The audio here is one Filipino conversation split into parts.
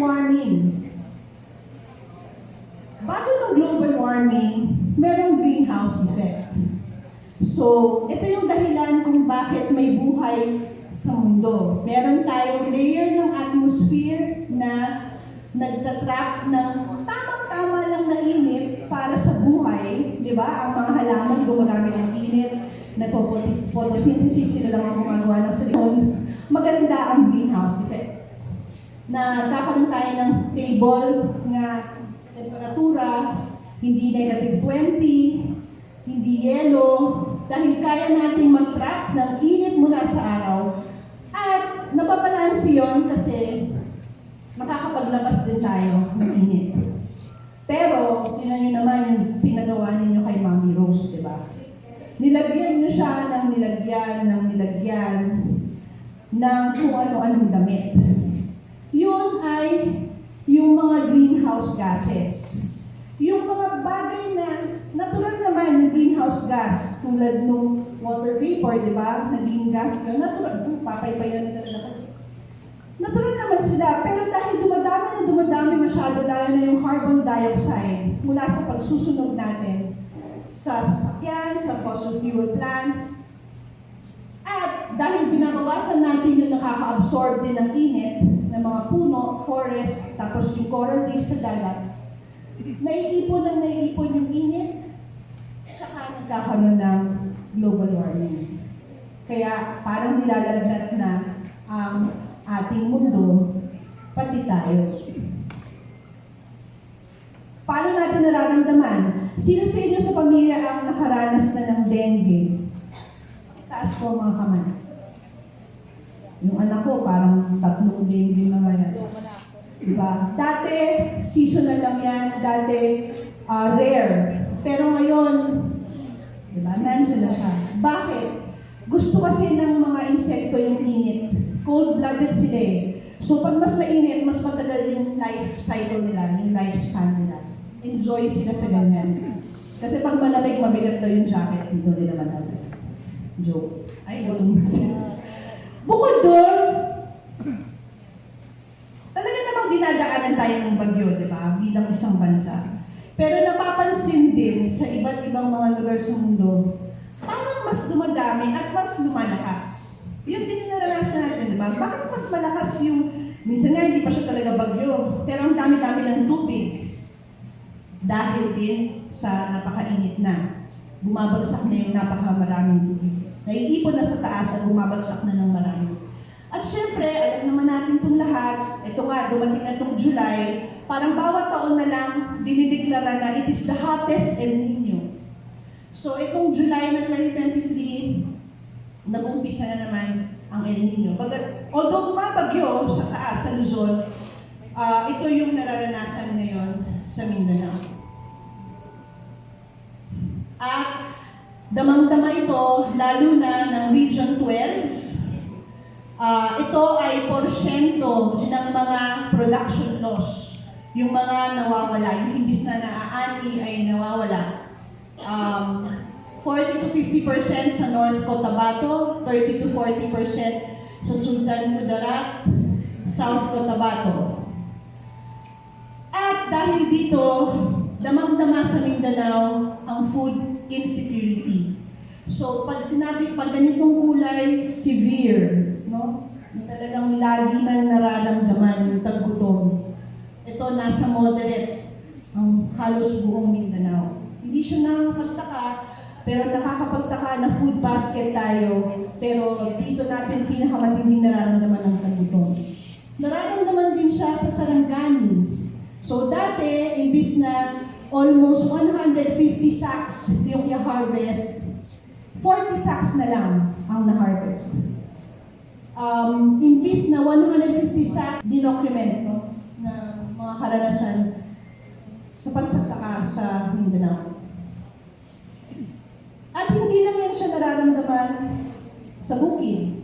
warming. Bago ng global warming, merong greenhouse effect. So, ito yung dahilan kung bakit may buhay sa mundo. Meron tayong layer ng atmosphere na nagtatrap ng tamang-tama lang na init para sa buhay. Di ba? Ang mga halaman gumagamit ng init, nagpo-photosynthesis, sila lang ang gumagawa ng silikon. Maganda ang greenhouse. Na kakaroon tayo ng stable nga temperatura, hindi negative 20, hindi yellow, dahil kaya nating mag-trap ng init mula sa araw. At napabalansi yon kasi makakapaglabas din tayo ng init. Pero, tinan nyo naman yung pinagawa ninyo kay Mami Rose, di ba? Nilagyan nyo siya ng nilagyan, ng nilagyan, ng kung ano-anong damit. Mga greenhouse gases. Yung mga bagay na natural naman yung greenhouse gas, tulad nung water vapor, di ba? Naging gas ka, natural. Kung papaypayan na rin. Natural naman sila, pero dahil dumadami na dumadami masyado, lalo na yung carbon dioxide mula sa pagsusunog natin sa sasakyan, sa fossil fuel plants, dahil binabawasan natin yung nakaka-absorb din ng init ng mga puno, forest, tapos yung coral reefs sa dagat, naiipon ng naiipon yung init, saka nagkakaroon ng global warming. Kaya parang nilalagnat na ang ating mundo, pati tayo. Paano natin nararamdaman? Sino sa inyo sa pamilya ang nakaranas na ng dengue? Itaas po ang mga kamay. Tatlong dengue na ngayon. Diba? Dati, seasonal lang yan. Dati, ah, rare. Pero ngayon, diba, nandiyan na siya. Bakit? Gusto kasi ng mga insekto yung init. Cold-blooded sila eh. So pag mas mainit, mas matagal yung life cycle nila, yung lifespan nila. Enjoy sila sa ganyan. Kasi pag malamig, mabigat daw yung jacket, dito nila madali. Joke. Ay, na sila. Bukod doon, talaga namang dinadaanan tayo ng bagyo, di ba? Bilang isang bansa. Pero napapansin din sa iba't ibang mga lugar sa mundo, parang mas dumadami at mas lumalakas. Yun din yung naranasan natin, di ba? Bakit mas malakas yung, minsan nga hindi pa siya talaga bagyo, pero ang dami-dami ng tubig. Dahil din sa napakainit na. Bumabagsak na yung napakamaraming tubig. Naiipon na sa taas at bumabagsak na ng marami. At syempre, alam naman natin itong lahat, ito nga, dumating na itong July, parang bawat taon na lang, dinideklara na it is the hottest El Nino. So, itong July ng 2023, nag-umpisa na naman ang El Nino. Bagat, although bumabagyo sa taas, sa Luzon, ah, ito yung nararanasan ngayon sa Mindanao. At damang-dama ito, lalo na ng Region 12, Ah, ito ay porsyento ng mga production loss. Yung mga nawawala, yung imbis na naaani ay nawawala. Um, 40 to 50% sa North Cotabato, 30 to 40% sa Sultan Kudarat, South Cotabato. At dahil dito, damang-dama sa Mindanao ang food insecurity. So, pag sinabi, pag ganitong kulay, severe, no? Talagang lagi na nararamdaman yung taggutom. Nasa moderate ang halos buong Mindanao. Hindi siya nakakapagtaka, pero nakakapagtaka na food basket tayo, pero dito natin pinakamatinding nararamdaman ng taggutom. Nararamdaman din siya sa Sarangani. So dati, imbis na almost 150 sacks yung i-harvest, 40 sacks na lang ang na-harvest. Um, imbis na 150 sacks dinocument no, na mga karanasan sa pagsasaka sa Mindanao. At hindi lang yan siya nararamdaman sa bukid.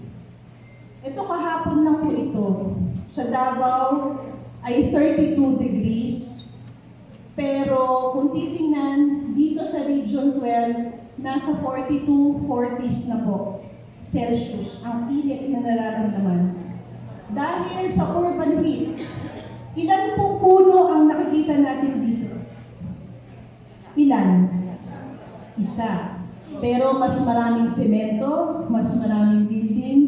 Ito kahapon lang po ito. Sa Davao ay 32 degrees. Pero kung titingnan, dito sa Region 12, nasa 42, 40s na po. Celsius, ang init na nararamdaman. Dahil sa urban heat, ilan meron natin dito? Ilan? Isa. Pero mas maraming semento, mas maraming building,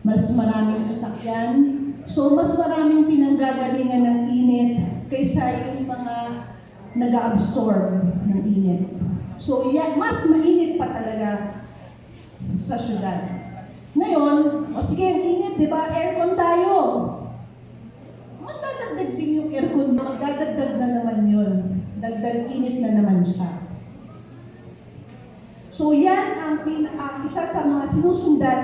mas maraming sasakyan. So, mas maraming pinanggagalingan ng init kaysa yung mga nag-absorb ng init. So, yan, mas mainit pa talaga sa syudad. Ngayon, o sige, init, di ba? Aircon tayo. Magdadagdag din yung aircon, magdadagdag na naman yun. Dagdag init na naman siya. So yan ang pin, ang isa sa mga sinusundan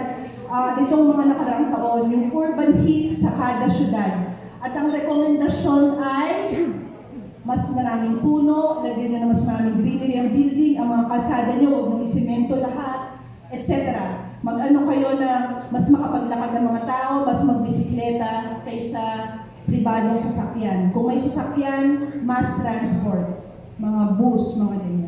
ah, nitong mga nakaraang taon, yung urban heat sa kada syudad. At ang rekomendasyon ay mas maraming puno, lagyan nyo na mas maraming greenery ang building, ang mga kalsada nyo, huwag nyo isemento lahat, etc. Mag-ano kayo na mas makapaglakad ng mga tao, mas magbisikleta kaysa pribadong sasakyan. Kung may sasakyan, mass transport, mga bus, mga ganyan.